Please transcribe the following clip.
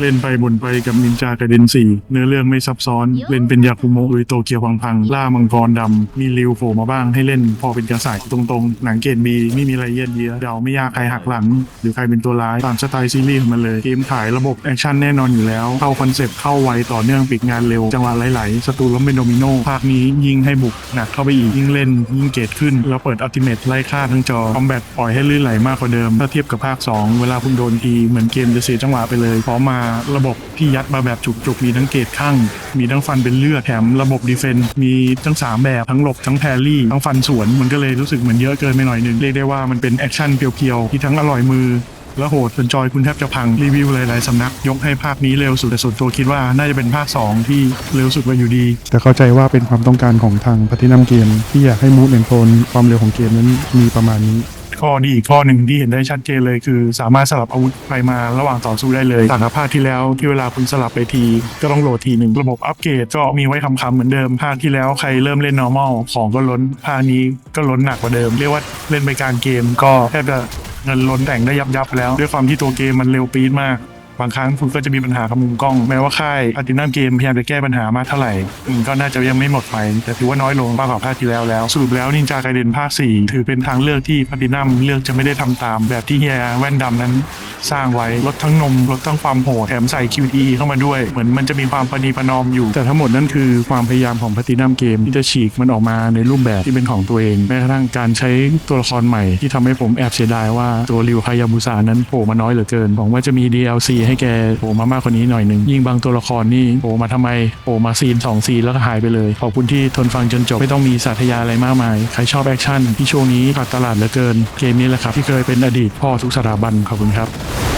เล่นไปบนไปกับนินจากับเดนสี่เนื้อเรื่องไม่ซับซ้อน เล่นเป็นยาคุโมะหรือโตเกียวพังพังๆล่ามังกรดำมีริวโผล่มาบ้างให้เล่น พอเป็นกระสายตรงๆ หนังเกรดบีไม่มีอะไรเยียดเยียเดาไม่ยากใครหักหลัง หรือใครเป็นตัวร้ายตามสไตล์ซีรีส์ของมันเลย เกมขายระบบแอคชั่นแน่นอนอยู่แล้ว เข้าคอนเซปต์เข้าไวต่อเนื่องปิดงานเร็ว จังหวะไหลๆศัตรูล้มเป็นโดมิโนภาคนี้ยิงให้บุกหนักเข้าไปอีกยิ่งเล่น ยิ่งเกรดขึ้นแล้วเปิดอัลติเมทไล่ฆ่าทั้งจอคอมแบทปล่อยให้ลื่นไหลมากกว่าเดิมถ้าเทียบกับภาค 2 เวลาคุณโดนทีเหมือนเกมจะเสียจังหวะไปเลยเพราะมาระบบที่ยัดมาแบบจุกๆ มีทั้งเกรดข้าง มีทั้งฟันเป็นเลือดแถมระบบดีเฟนต์มีทั้งสามแบบทั้งหลบทั้งแพรรี่ทั้งฟันสวนมันก็เลยรู้สึกเหมือนเยอะเกินไปหน่อยนึงเรียกได้ว่ามันเป็นแอคชั่นเพียวๆที่ทั้งอร่อยมือและโหดจนจอยคุณแทบจะพังรีวิวหลายๆสำนัก ยกให้ภาคนี้เร็วสุดแต่ส่วนตัวคิดว่าน่าจะเป็นภาค 2 ที่เร็วสุดมาอยู่ดี แต่เข้าใจว่าเป็นความต้องการของทางพัฒนาเกม ที่อยากให้มูดแอนโทนความเร็วของเกมนั้นมีประมาณนี้ ข้อดีอีกข้อหนึ่งที่เห็นได้ชัดเจนเลยคือ สามารถสลับอาวุธไปมาระหว่างต่อสู้ได้เลยต่างกับภาคที่แล้วที่เวลาคุณสลับไปที ก็ต้องโหลดทีหนึ่งระบบอัปเกรดก็มีไว้คำๆเหมือนเดิมภาคที่แล้วใครเริ่มเล่น normal ของก็ล้นภาคนี้ก็ล้นหนักกว่าเดิม เรียกว่าเล่นไปกลางเกมก็แทบจะเงินล้นแต่งได้ยับยับแล้ว ด้วยความที่ตัวเกมมันเร็วปี๊ดมาก บางครั้งคุณก็จะมีปัญหากับมุมกล้อง แม้ว่าค่ายอัตินัมเกมพยายามจะแก้ปัญหามากเท่าไหร่อืมก็น่าจะยังไม่หมดไป แต่ถือว่าน้อยลงมากกว่าภาคที่แล้วแล้วสรุปแล้วนินจาไกเดนภาค 4 ถือเป็นทางเลือกที่พัตินัมเลือกจะไม่ได้ทำตาม แบบที่เฮียแว่นดำนั้น สร้างไว้ลดทั้งนมลดทั้งความโหดแถมใส่ QTE เข้ามาด้วย เหมือนมันจะมีความประนีประนอมอยู่ แต่ทั้งหมดนั่นคือความพยายามของพัตินัมเกมที่จะฉีกมันออกมาในรูปแบบที่เป็นของตัวเองแม้กระทั่งการใช้ตัวละครใหม่ที่ทำให้ผมแอบเสียดายว่าตัวริวคายาบุสานั้นโผล่มาน้อยเหลือเกินหวังว่าจะมี DLC ใให้แกโผล่มามากกว่านี้หน่อยหนึ่งยิ่งบางตัวละครนี่โผล่มาทำไมโผล่มาซีนสองซีนแล้วก็หายไปเลย ขอบคุณที่ทนฟังจนจบไม่ต้องมีสาธยาอะไรมากมาย ใครชอบแอคชั่นที่ช่วงนี้ขาดตลาดเหลือเกิน เกมนี้แหละครับที่เคยเป็นอดีตพ่อทุกสถาบันขอบคุณครับ